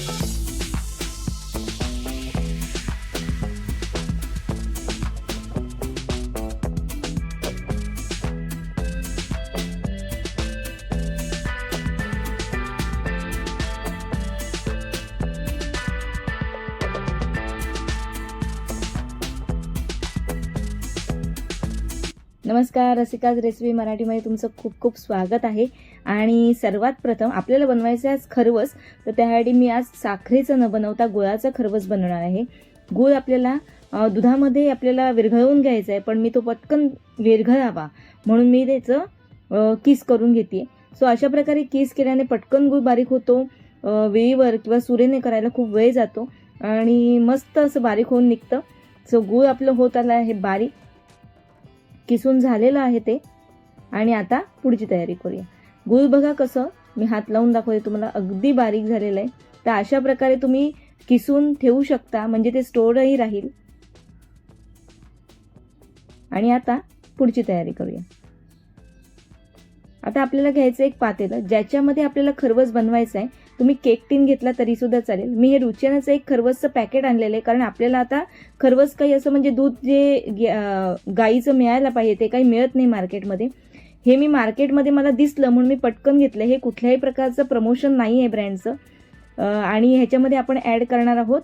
Thank you. नमस्कार रसिकाज recipe मराठीमध्ये तुमचं खूप खूप स्वागत आहे. आणि सर्वात प्रथम आपल्याला बनवायचं आहे आज खरवस. तर त्यासाठी मी आज साखरेचं न बनवता गुळाचं खरवस बनवणार आहे. गुळ आपल्याला दुधामध्ये आपल्याला विरघळवून घ्यायचं आहे पण मी तो पटकन विरघळावा. म्हणून मी त्याचं किस करून घेते. सो अशा प्रकारे किस केल्याने पटकन गुळ बारीक होतो. वेळीवर किंवा सुरेने करायला खूप वेळ जातो. आणि मस्त असं बारीक होऊन निघतं. सो गुळ आपलं होत आलं आहे बारीक. किसून झालेलं आहे ते. आणि आता पुढची तयारी करूया. गुळ बघा कसं मी हात लावून दाखवते तुम्हाला अगदी बारीक झालेलं आहे. तर अशा प्रकारे तुम्ही किसून ठेवू शकता म्हणजे ते स्टोरही राहील. आणि आता पुढची तयारी करूया. आता आपल्याला घ्यायचं एक पातेलं ज्याच्यामध्ये आपल्याला खरवस बनवायचं आहे. तुम्ही केक टीन घेतला तरी सुद्धा चालेल. मी हे रुचियानाचं एक खरवसचं पॅकेट आणलेलं आहे. कारण आपल्याला आता खरवस काही असं म्हणजे दूध जे गाईचं मिळायला पाहिजे ते काही मिळत नाही मार्केटमध्ये. हे मी मार्केटमध्ये मला दिसलं म्हणून मी पटकन घेतलं. हे कुठल्याही प्रकारचं प्रमोशन नाही आहे ब्रँडचं आणि ह्याच्यामध्ये आपण ॲड करणार आहोत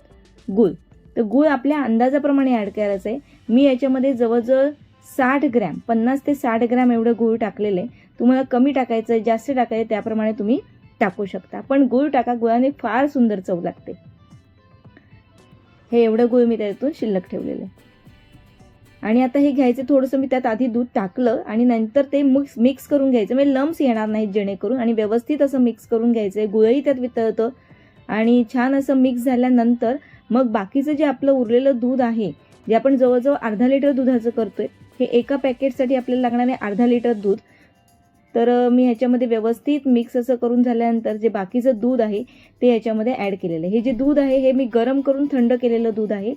गूळ. तर गूळ आपल्या अंदाजाप्रमाणे ॲड करायचं आहे मी याच्यामध्ये जवळजवळ साठ ग्रॅम पन्नास ते साठ ग्रॅम एवढं गूळ टाकलेलं आहे. तुम्हाला कमी टाकायचं आहे जास्त टाकायचं आहे त्याप्रमाणे तुम्ही टाकू शकता. पण गूळ टाका गुळाने फार सुंदर चव लागते. हे एवढं गुळ मी त्यातून शिल्लक ठेवलेलं आहे. आणि आता हे घ्यायचं थोडंसं मी त्यात आधी दूध टाकलं आणि नंतर ते मिक्स मिक्स करून घ्यायचं. म्हणजे लम्स येणार नाहीत जेणेकरून आणि व्यवस्थित असं मिक्स करून घ्यायचं आहे गुळही त्यात वितळतं आणि छान असं मिक्स झाल्यानंतर मग बाकीचं जे आपलं उरलेलं दूध आहे जे आपण जवळजवळ अर्धा लिटर दुधाचं करतोय हे एका पॅकेटसाठी आपल्याला लागणार आहे अर्धा लिटर दूध. तर मी ह्याच्यामध्ये व्यवस्थित मिक्स असं करून झाल्यानंतर जे बाकीचं दूध आहे ते ह्याच्यामध्ये ॲड केलेलं आहे. हे जे दूध आहे हे मी गरम करून थंड केलेलं दूध आहे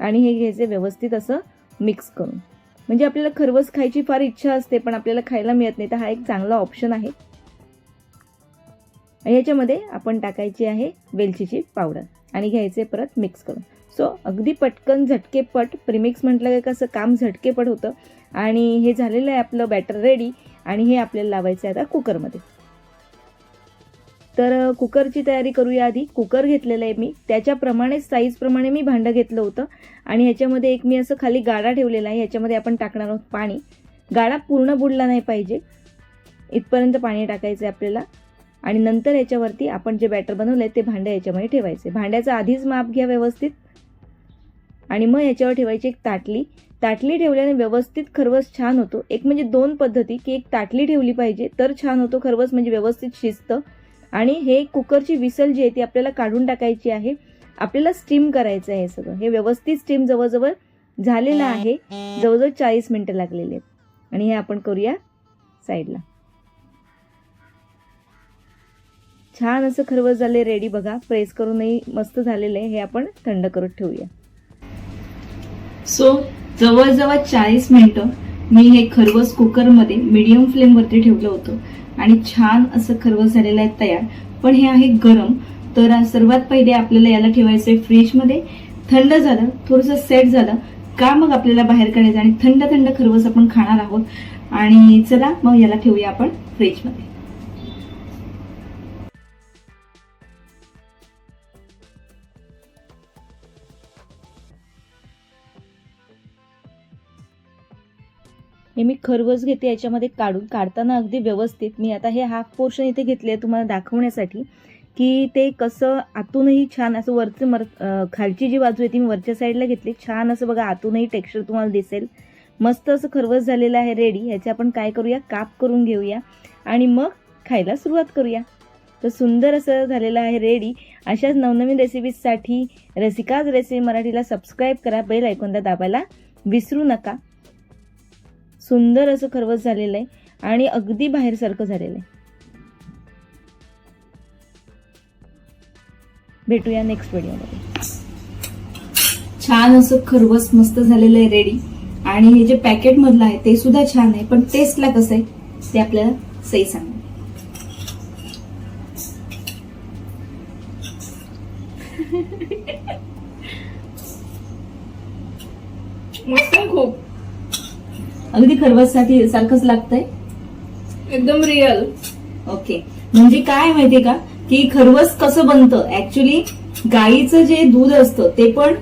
आणि हे घ्यायचे व्यवस्थित असं मिक्स करून. म्हणजे आपल्याला खरवस खायची फार इच्छा असते पण आपल्याला खायला मिळत नाही. तर हा एक चांगला ऑप्शन आहे. ह्याच्यामध्ये आपण टाकायची आहे वेलचीची पावडर. आणि घ्यायचे परत मिक्स करून. सो अगदी पटकन झटकेपट प्रिमिक्स म्हटलं का कसं काम झटकेपट होतं. आणि हे झालेलं आहे आपलं बॅटर रेडी आणि हे आपल्याला लावायचं आहे आता कुकरमध्ये तर कुकरची तयारी करूया आधी. कुकर घेतलेलं आहे मी. त्याच्याप्रमाणेच साईजप्रमाणे मी भांडं घेतलं होतं. आणि ह्याच्यामध्ये एक मी असं खाली गाडा ठेवलेला आहे. ह्याच्यामध्ये आपण टाकणार आहोत पाणी. गाडा पूर्ण बुडला नाही पाहिजे. इथपर्यंत पाणी टाकायचं आहे आपल्याला. आणि नंतर याच्यावरती आपण जे बॅटर बनवलं आहे ते भांडं याच्यामध्ये ठेवायचे. भांड्याचं आधीच माप घ्या व्यवस्थित. आणि मग याच्यावर ठेवायची एक ताटली. ताटली ठेवल्याने व्यवस्थित खरवस छान होतो. एक म्हणजे दोन पद्धती की एक ताटली ठेवली पाहिजे तर छान होतो खरवस म्हणजे व्यवस्थित शिजतं. आणि हे कुकरची विसल जी आहे ती आपल्याला काढून टाकायची आहे. आपल्याला स्टीम करायचं आहे हे सगळं. हे व्यवस्थित स्टीम जवळजवळ झालेलं आहे. जवळजवळ चाळीस मिनटं लागलेली आहेत. आणि हे आपण करूया साईडला छान असं खरवस झाले रेडी बघा. प्रेस करूनही मस्त झालेलं आहे. हे आपण थंड करून ठेवूया. सो जवळजवळ चाळीस मिनिटं मी हे खरवस कुकरमध्ये मीडियम फ्लेमवरती ठेवलं होतं. आणि छान असं खरवस झालेलं आहे तयार. पण हे आहे गरम. तर सर्वात पहिले आपल्याला याला ठेवायचं आहे फ्रीजमध्ये थंड झालं थोडंसं सेट झालं का मग आपल्याला बाहेर काढायचं? आणि थंड थंड खरवस आपण खाणार आहोत. आणि चला मग याला ठेवूया आपण फ्रीजमध्ये हे मी खरवस घेते याच्यामध्ये काढून. काढताना अगदी व्यवस्थित. मी आता हे हाफ पोर्शन इथे घेतले आहे तुम्हाला दाखवण्यासाठी. की ते कसं आतूनही छान असं वरचं मर खालची जी बाजू आहे ती मी वरच्या साईडला घेतली. छान असं बघा आतूनही टेक्स्चर तुम्हाला दिसेल. मस्त असं खरवस झालेलं आहे रेडी ह्याचे आपण काय करूया? काप करून घेऊया. आणि मग खायला सुरुवात करूया. तर सुंदर असं झालेलं आहे रेडी अशाच नवनवीन रेसिपीजसाठी रसिकाज रेसिपी मराठीला सबस्क्राईब करा. बेल ऐकूनदा दाबायला विसरू नका. सुंदर असं खरवस झालेलं आहे आणि अगदी बाहेरसारखं झालेलं आहे. भेटूया नेक्स्ट व्हिडिओमध्ये छान असं खरवस मस्त झालेलं आहे रेडी आणि हे जे पॅकेट मधलं आहे ते सुद्धा छान आहे पण टेस्टला कसं आहे ते आपल्याला सही सांग मस्त खूप. अगदी खरवससाठी सारखंच लागतंय? एकदम रिअल ओके म्हणजे काय माहितीये का? की खरवस कसं बनतं? ऍक्च्युली गाईचं जे दूध असतं ते पण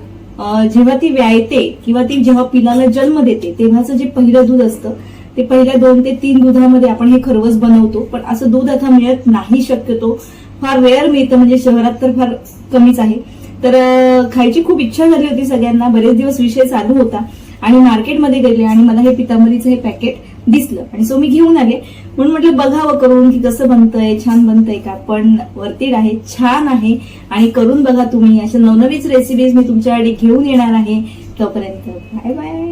जेव्हा ती व्यायते किंवा ती जेव्हा पिलाला जन्म देते तेव्हाचं जे पहिलं दूध असतं ते पहिल्या दोन ते तीन दुधामध्ये आपण हे खरवस बनवतो. पण असं दूध आता मिळत नाही शक्यतो. फार रेअर मिळतं म्हणजे शहरात तर फार कमीच आहे. तर खायची खूप इच्छा झाली होती सगळ्यांना. बरेच दिवस विषय चालू होता. आणि मार्केटमध्ये गेले आणि मला हे पितांबरीचं हे पॅकेट दिसलं. आणि सो मी घेऊन आले. म्हणून म्हटलं बघावं करून की कसं बनतंय छान बनतंय का? पण वरती आहे छान आहे. आणि करून बघा तुम्ही. अशा नवनवीच रेसिपीज मी तुमच्याकडे घेऊन येणार आहे तोपर्यंत. Bye bye